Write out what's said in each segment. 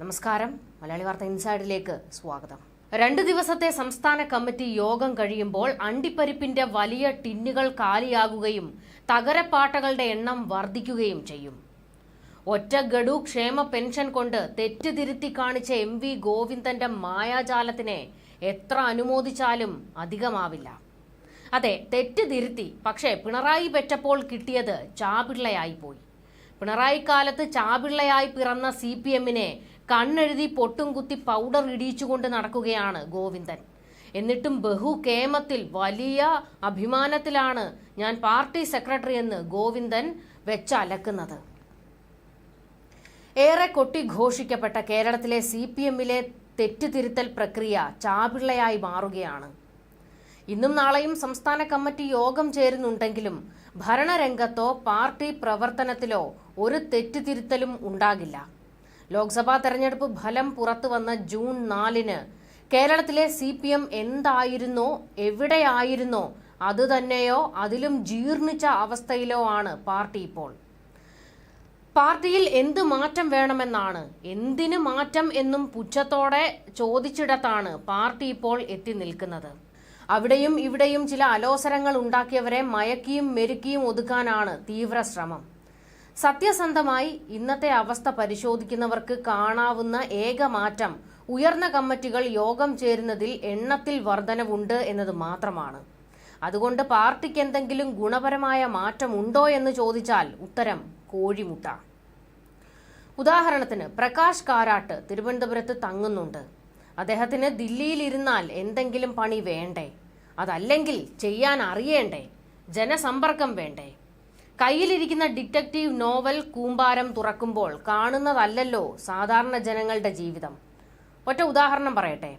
നമസ്കാരം. മലയാളി വാർത്ത ഇൻസൈഡിലേക്ക് സ്വാഗതം. രണ്ട് ദിവസത്തെ സംസ്ഥാന കമ്മിറ്റി യോഗം കഴിയുമ്പോൾ അണ്ടിപ്പരിപ്പിന്റെ വലിയ ടിന്നുകൾ കാലിയാകുകയും തകരപ്പാട്ടകളുടെ എണ്ണം വർദ്ധിക്കുകയും ചെയ്യും. ഒറ്റ ഗഡു ക്ഷേമ പെൻഷൻ കൊണ്ട് തെറ്റുതിരുത്തി കാണിച്ച എം വി ഗോവിന്ദന്റെ മായാജാലത്തിനെ എത്ര അനുമോദിച്ചാലും അധികമാവില്ല. അതെ തെറ്റ് തിരുത്തി പക്ഷേ പിണറായി പെറ്റപ്പോൾ കിട്ടിയത് ചാപിള്ളയായി പോയി. പിണറായി കാലത്ത് ചാപിള്ളയായി പിറന്ന സി പി എമ്മിനെ കണ്ണെഴുതി പൊട്ടും കുത്തി പൗഡർ ഇടിയിച്ചുകൊണ്ട് നടക്കുകയാണ് ഗോവിന്ദൻ. എന്നിട്ടും ബഹു കേമത്തിൽ വലിയ അഭിമാനത്തിലാണ് ഞാൻ പാർട്ടി സെക്രട്ടറി എന്ന് ഗോവിന്ദൻ വെച്ചലക്കുന്നത്. ഏറെ കൊട്ടി ഘോഷിക്കപ്പെട്ട കേരളത്തിലെ സി പി എമ്മിലെ തെറ്റുതിരുത്തൽ പ്രക്രിയ ചാപിള്ളയായി മാറുകയാണ്. ഇന്നും നാളെയും സംസ്ഥാന കമ്മിറ്റി യോഗം ചേരുന്നുണ്ടെങ്കിലും ഭരണരംഗത്തോ പാർട്ടി പ്രവർത്തനത്തിലോ ഒരു തെറ്റുതിരുത്തലും ഉണ്ടാകില്ല. ലോക്സഭാ തെരഞ്ഞെടുപ്പ് ഫലം പുറത്തു വന്ന ജൂൺ നാലിന് കേരളത്തിലെ സി പി എം എന്തായിരുന്നോ എവിടെയായിരുന്നോ അത് തന്നെയോ അതിലും ജീർണിച്ച അവസ്ഥയിലോ ആണ് പാർട്ടി ഇപ്പോൾ. പാർട്ടിയിൽ എന്ത് മാറ്റം വേണമെന്നാണ് എന്തിന് മാറ്റം എന്നും പുച്ഛത്തോടെ ചോദിച്ചിടത്താണ് പാർട്ടി ഇപ്പോൾ എത്തി നിൽക്കുന്നത്. അവിടെയും ഇവിടെയും ചില അലോസരങ്ങൾ ഉണ്ടാക്കിയവരെ മയക്കിയും മെരുക്കിയും ഒതുക്കാനാണ് തീവ്ര ശ്രമം. സത്യസന്ധമായി ഇന്നത്തെ അവസ്ഥ പരിശോധിക്കുന്നവർക്ക് കാണാവുന്ന ഏക മാറ്റം ഉയർന്ന കമ്മിറ്റികൾ യോഗം ചേരുന്നതിൽ എണ്ണത്തിൽ വർധനവുണ്ട് എന്നത് മാത്രമാണ്. അതുകൊണ്ട് പാർട്ടിക്ക് എന്തെങ്കിലും ഗുണപരമായ മാറ്റമുണ്ടോ എന്ന് ചോദിച്ചാൽ ഉത്തരം കോഴിമുട്ട. ഉദാഹരണത്തിന് പ്രകാശ് കാരാട്ട് തിരുവനന്തപുരത്ത് തങ്ങുന്നുണ്ട്. അദ്ദേഹത്തിന് ദില്ലിയിൽ ഇരുന്നാൽ എന്തെങ്കിലും പണി വേണ്ടേ? അതല്ലെങ്കിൽ ചെയ്യാൻ അറിയേണ്ടേ? ജനസമ്പർക്കം വേണ്ടേ? കയ്യിലിരിക്കുന്ന ഡിറ്റക്റ്റീവ് നോവൽ കൂമ്പാരം തുറക്കുമ്പോൾ കാണുന്നതല്ലല്ലോ സാധാരണ ജനങ്ങളുടെ ജീവിതം. ഒറ്റ ഉദാഹരണം പറയട്ടെ.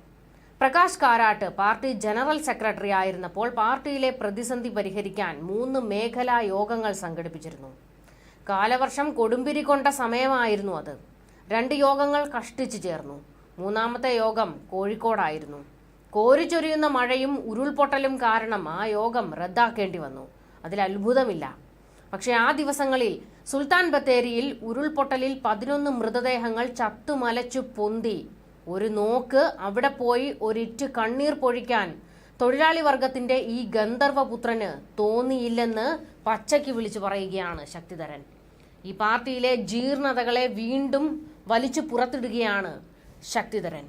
Prakash Karat party general secretary ആയിരുന്നപ്പോൾ പാർട്ടിയിലെ പ്രതിസന്ധി പരിഹരിക്കാൻ മൂന്ന് മേഖലാ യോഗങ്ങൾ സംഘടിപ്പിച്ചിരുന്നു. കാലവർഷം കൊടുമ്പിരി കൊണ്ട സമയമായിരുന്നു അത്. രണ്ട് യോഗങ്ങൾ കഷ്ടിച്ചു ചേർന്നു. മൂന്നാമത്തെ യോഗം കോഴിക്കോടായിരുന്നു. കോരിച്ചൊരിയുന്ന മഴയും ഉരുൾപൊട്ടലും കാരണം ആ യോഗം റദ്ദാക്കേണ്ടി വന്നു. അതിൽ അത്ഭുതമില്ല. പക്ഷെ ആ ദിവസങ്ങളിൽ സുൽത്താൻ ബത്തേരിയിൽ ഉരുൾപൊട്ടലിൽ പതിനൊന്ന് മൃതദേഹങ്ങൾ ചത്തുമലച്ചു പൊന്തി. ഒരു നോക്ക് അവിടെ പോയി ഒരിറ്റ് കണ്ണീർ പൊഴിക്കാൻ തൊഴിലാളി വർഗത്തിന്റെ ഈ ഗന്ധർവപുത്രന് തോന്നിയില്ലെന്ന് പച്ചയ്ക്ക് വിളിച്ചു പറയുകയാണ് ശക്തിധരൻ. ഈ പാർട്ടിയിലെ ജീർണതകളെ വീണ്ടും വലിച്ചു പുറത്തിടുകയാണ് ശക്തിധരൻ.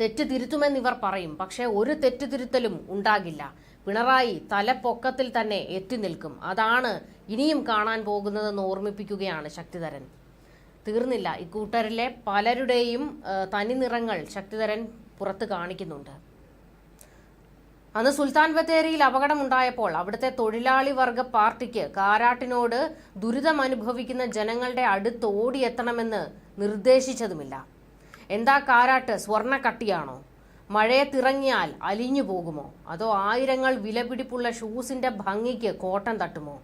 തെറ്റ് തിരുത്തുമെന്നിവർ പറയും പക്ഷേ ഒരു തെറ്റ് തിരുത്തലും ഉണ്ടാകില്ല. പിണറായി തലപ്പൊക്കത്തിൽ തന്നെ എത്തി നിൽക്കും. അതാണ് ഇനിയും കാണാൻ പോകുന്നതെന്ന് ഓർമ്മിപ്പിക്കുകയാണ് ശക്തിധരൻ. തീർന്നില്ല. ഇക്കൂട്ടരിലെ പലരുടെയും തനി തനിനിറങ്ങൾ ശക്തിധരൻ പുറത്ത് കാണിക്കുന്നുണ്ട്. അന്ന് സുൽത്താൻ ബത്തേരിയിൽ അപകടമുണ്ടായപ്പോൾ അവിടുത്തെ തൊഴിലാളി വർഗ പാർട്ടിക്ക് കാരാട്ടിനോട് ദുരിതം അനുഭവിക്കുന്ന ജനങ്ങളുടെ അടുത്ത് ഓടിയെത്തണമെന്ന് നിർദ്ദേശിച്ചതുമില്ല. എന്താ കാരാട്ട് സ്വർണ കട്ടിയാണോ മഴയത്തിറങ്ങിയാൽ അലിഞ്ഞു പോകുമോ? അതോ ആയിരങ്ങൾ വിലപിടിപ്പുള്ള ഷൂസിന്റെ ഭംഗിക്ക് കോട്ടം തട്ടുമോ?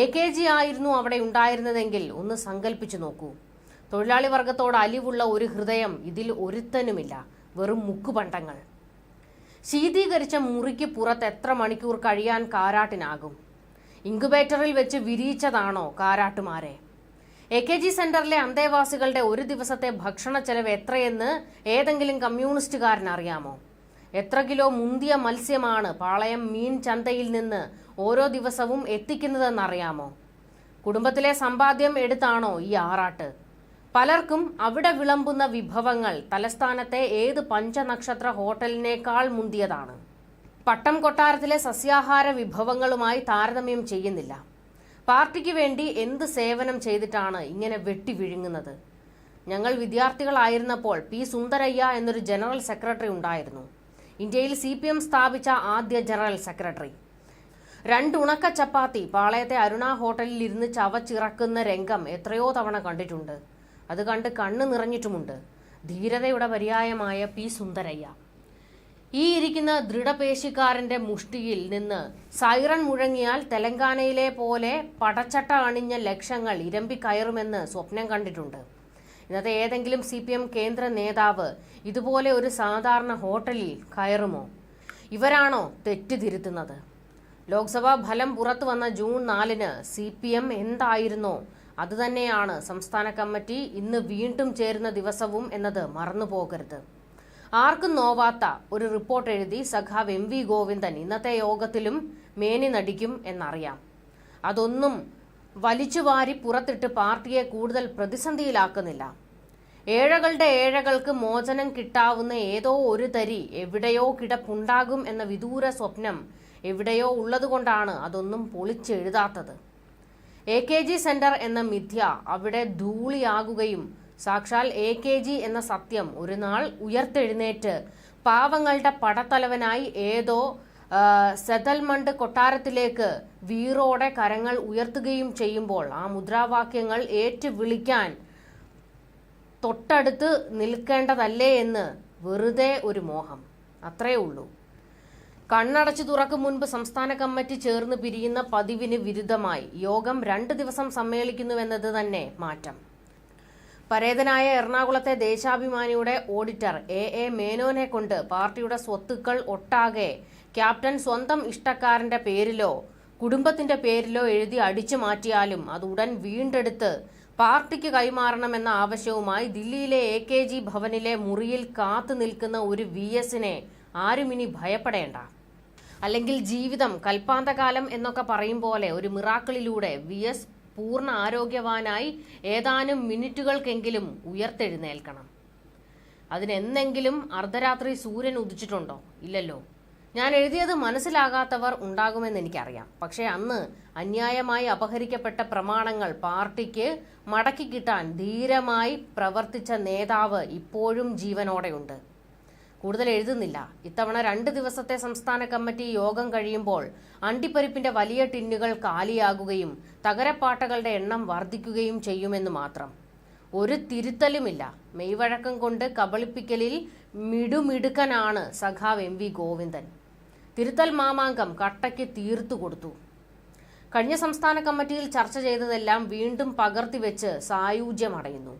എ കെ ജി ആയിരുന്നു അവിടെ ഉണ്ടായിരുന്നതെങ്കിൽ ഒന്ന് സങ്കല്പിച്ചു നോക്കൂ. തൊഴിലാളി വർഗത്തോട് അലിവുള്ള ഒരു ഹൃദയം ഇതിൽ ഒരുത്തനുമില്ല. വെറും മുക്കുപണ്ടങ്ങൾ. ശീതീകരിച്ച മുറിക്ക് പുറത്ത് എത്ര മണിക്കൂർ കഴിയാൻ കാരാട്ടിനാകും? ഇൻക്യുബേറ്ററിൽ വെച്ച് വിരിയിച്ചതാണോ കാരാട്ടുമാരെ? എ കെ ജി സെന്ററിലെ അന്തേവാസികളുടെ ഒരു ദിവസത്തെ ഭക്ഷണ ചെലവ് എത്രയെന്ന് ഏതെങ്കിലും കമ്മ്യൂണിസ്റ്റുകാരൻ അറിയാമോ? എത്ര കിലോ മുന്തിയ മത്സ്യമാണ് പാളയം മീൻ ചന്തയിൽ നിന്ന് ഓരോ ദിവസവും എത്തിക്കുന്നതെന്നറിയാമോ? കുടുംബത്തിലെ സമ്പാദ്യം എടുത്താണോ ഈ ആറാട്ട്? പലർക്കും അവിടെ വിളമ്പുന്ന വിഭവങ്ങൾ തലസ്ഥാനത്തെ ഏത് പഞ്ചനക്ഷത്ര ഹോട്ടലിനേക്കാൾ മുന്തിയതാണ്? പട്ടം കൊട്ടാരത്തിലെ സസ്യാഹാര വിഭവങ്ങളുമായി താരതമ്യം ചെയ്യുന്നില്ല. പാർട്ടിക്ക് വേണ്ടി എന്ത് സേവനം ചെയ്തിട്ടാണ് ഇങ്ങനെ വെട്ടി വിഴുങ്ങുന്നത്? ഞങ്ങൾ വിദ്യാർത്ഥികളായിരുന്നപ്പോൾ പി സുന്ദരയ്യ എന്നൊരു ജനറൽ സെക്രട്ടറി ഉണ്ടായിരുന്നു. ഇന്ത്യയിൽ സി പി എം സ്ഥാപിച്ച ആദ്യ ജനറൽ സെക്രട്ടറി. രണ്ട് ഉണക്ക ചപ്പാത്തി പാളയത്തെ അരുണ ഹോട്ടലിൽ ഇരുന്ന് ചവച്ചിറക്കുന്ന രംഗം എത്രയോ തവണ കണ്ടിട്ടുണ്ട്. അത് കണ്ട് കണ്ണ് നിറഞ്ഞിട്ടുമുണ്ട്. ധീരതയുടെ പര്യായമായ പി സുന്ദരയ്യ. ഈ ഇരിക്കുന്ന ദൃഢപേശിക്കാരന്റെ മുഷ്ടിയിൽ നിന്ന് സൈറൺ മുഴങ്ങിയാൽ തെലങ്കാനയിലെ പോലെ പടച്ചട്ട അണിഞ്ഞ ലക്ഷങ്ങൾ ഇരമ്പി ഇരമ്പിക്കയറുമെന്ന് സ്വപ്നം കണ്ടിട്ടുണ്ട്. ഇന്നത്തെ ഏതെങ്കിലും സി പി എം കേന്ദ്ര നേതാവ് ഇതുപോലെ ഒരു സാധാരണ ഹോട്ടലിൽ കയറുമോ? ഇവരാണോ തെറ്റ് തിരുത്തുന്നത് ലോക്സഭാ ഫലം പുറത്തു വന്ന ജൂൺ നാലിന് സി പി എം എന്തായിരുന്നോ? അതുതന്നെയാണ് സംസ്ഥാന കമ്മിറ്റി ഇന്ന് വീണ്ടും ചേരുന്ന ദിവസവും എന്നത് മറന്നു പോകരുത് ആർക്കും നോവാത്ത ഒരു റിപ്പോർട്ട് എഴുതി സഖാവ് എം വി ഗോവിന്ദൻ ഇന്നത്തെ യോഗത്തിലും മേനി നടിക്കും എന്നറിയാം. അതൊന്നും വലിച്ചുവാരി പുറത്തിട്ട് പാർട്ടിയെ കൂടുതൽ പ്രതിസന്ധിയിലാക്കുന്നില്ല. ഏഴകളുടെ ഏഴകൾക്ക് മോചനം കിട്ടാവുന്ന ഏതോ ഒരു തരി എവിടെയോ കിടപ്പുണ്ടാകും എന്ന വിദൂര സ്വപ്നം എവിടെയോ ഉള്ളതുകൊണ്ടാണ് അതൊന്നും പൊളിച്ചെഴുതാത്തത്. എ കെ ജി സെന്റർ എന്ന മിഥ്യ അവിടെ ധൂളിയാകുകയും സാക്ഷാൽ എ കെ ജി എന്ന സത്യം ഒരു നാൾ ഉയർത്തെഴുന്നേറ്റ് പാവങ്ങളുടെ പടത്തലവനായി ഏതോ സെതൽമണ്ട് കൊട്ടാരത്തിലേക്ക് വീറോടെ കരങ്ങൾ ഉയർത്തുകയും ചെയ്യുമ്പോൾ ആ മുദ്രാവാക്യങ്ങൾ ഏറ്റു വിളിക്കാൻ തൊട്ടടുത്ത് നിൽക്കേണ്ടതല്ലേ എന്ന് വെറുതെ ഒരു മോഹം. അത്രേ ഉള്ളൂ. കണ്ണടച്ചു തുറക്കും മുൻപ് സംസ്ഥാന കമ്മിറ്റി ചേർന്ന് പിരിയുന്ന പതിവിന് വിരുദ്ധമായി. യോഗം രണ്ട് ദിവസം സമ്മേളിക്കുന്നുവെന്നത് തന്നെ മാറ്റം. പരേതനായ എറണാകുളത്തെ ദേശാഭിമാനിയുടെ ഓഡിറ്റർ എ എ മേനോനെ കൊണ്ട് പാർട്ടിയുടെ സ്വത്തുക്കൾ ഒട്ടാകെ. ക്യാപ്റ്റൻ സ്വന്തം ഇഷ്ടക്കാരന്റെ പേരിലോ കുടുംബത്തിന്റെ പേരിലോ എഴുതി അടിച്ചു മാറ്റിയാലും അത് ഉടൻ വീണ്ടെടുത്ത് പാർട്ടിക്ക് കൈമാറണമെന്ന ആവശ്യവുമായി ദില്ലിയിലെ എ കെ ജി ഭവനിലെ മുറിയിൽ കാത്തു നിൽക്കുന്ന ഒരു വി എസിനെ ആരും ഇനി ഭയപ്പെടേണ്ട. അല്ലെങ്കിൽ ജീവിതം കൽപ്പാന്തകാലം എന്നൊക്കെ പറയും പോലെ ഒരു മിറാക്കിളിലൂടെ വി എസ് പൂർണ ആരോഗ്യവാനായി ഏതാനും മിനിറ്റുകൾക്കെങ്കിലും ഉയർത്തെഴുന്നേൽക്കണം. അതിനെന്നെങ്കിലും അർദ്ധരാത്രി സൂര്യൻ ഉദിച്ചിട്ടുണ്ടോ? ഇല്ലല്ലോ. ഞാൻ എഴുതിയത് മനസ്സിലാകാത്തവർ ഉണ്ടാകുമെന്ന് എനിക്കറിയാം. പക്ഷേ അന്ന് അന്യായമായി അപഹരിക്കപ്പെട്ട പ്രമാണങ്ങൾ പാർട്ടിക്ക് മടക്കി കിട്ടാൻ ധീരമായി പ്രവർത്തിച്ച നേതാവ് ഇപ്പോഴും ജീവനോടെയുണ്ട്. കൂടുതൽ എഴുതുന്നില്ല. ഇത്തവണ രണ്ട് ദിവസത്തെ സംസ്ഥാന കമ്മിറ്റി യോഗം കഴിയുമ്പോൾ അണ്ടിപ്പരിപ്പിന്റെ വലിയ ടിന്നുകൾ കാലിയാകുകയും തകരപ്പാട്ടകളുടെ എണ്ണം വർദ്ധിക്കുകയും ചെയ്യുമെന്ന് മാത്രം. ഒരു തിരുത്തലുമില്ല. മെയ്വഴക്കം കൊണ്ട് കബളിപ്പിക്കലിൽ മിടുമിടുക്കനാണ് സഖാവ് എം വി ഗോവിന്ദൻ. തിരുത്തൽ മാമാങ്കം കട്ടയ്ക്ക് തീർത്തു കൊടുത്തു. കഴിഞ്ഞ സംസ്ഥാന കമ്മിറ്റിയിൽ ചർച്ച ചെയ്തതെല്ലാം വീണ്ടും പകർത്തിവെച്ച് സായൂജ്യമടയുന്നു.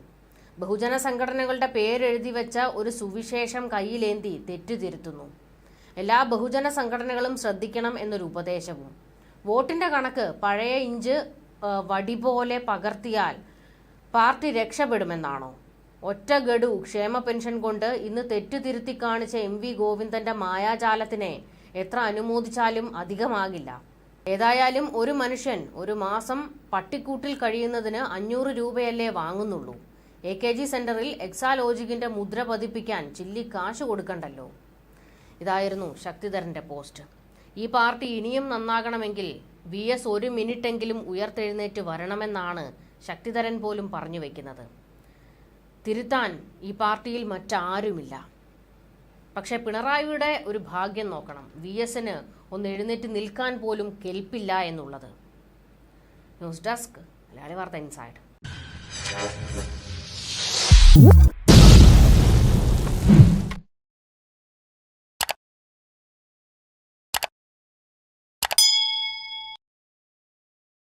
ബഹുജന സംഘടനകളുടെ പേരെഴുതി വെച്ച ഒരു സുവിശേഷം കയ്യിലേന്തി തെറ്റുതിരുത്തുന്നു. എല്ലാ ബഹുജന സംഘടനകളും ശ്രദ്ധിക്കണം എന്നൊരു ഉപദേശവും. വോട്ടിന്റെ കണക്ക് പഴയ ഇഞ്ച് വടി പോലെ പകർത്തിയാൽ പാർട്ടി രക്ഷപ്പെടുമെന്നാണോ? ഒറ്റ ഗഡു ക്ഷേമ പെൻഷൻ കൊണ്ട് ഇന്ന് തെറ്റുതിരുത്തി കാണിച്ച എം വി ഗോവിന്ദന്റെ മായാജാലത്തിനെ എത്ര അനുമോദിച്ചാലും അധികമാകില്ല. ഏതായാലും ഒരു മനുഷ്യൻ ഒരു മാസം പട്ടിക്കൂട്ടിൽ കഴിയുന്നതിന് അഞ്ഞൂറ് രൂപയല്ലേ വാങ്ങുന്നുള്ളൂ. എ കെ ജി സെന്ററിൽ എക്സാലോജിക്കിന്റെ മുദ്ര പതിപ്പിക്കാൻ ചില്ലി കാശ് കൊടുക്കണ്ടല്ലോ. ഇതായിരുന്നു ശക്തിധരന്റെ പോസ്റ്റ്. ഈ പാർട്ടി ഇനിയും നന്നാകണമെങ്കിൽ വി എസ് ഒരു മിനിറ്റെങ്കിലും ഉയർത്തെഴുന്നേറ്റ് വരണമെന്നാണ് ശക്തിധരൻ പോലും പറഞ്ഞു വെക്കുന്നത്. തിരുത്താൻ ഈ പാർട്ടിയിൽ മറ്റാരുമില്ല. പക്ഷെ പിണറായിയുടെ ഒരു ഭാഗ്യം നോക്കണം. വി എസിന് ഒന്ന് എഴുന്നേറ്റ് നിൽക്കാൻ പോലും കെൽപ്പില്ല എന്നുള്ളത്. ന്യൂസ് ഡെസ്ക് മലയാളി വാർത്ത ഇൻസൈഡ്. Whoop.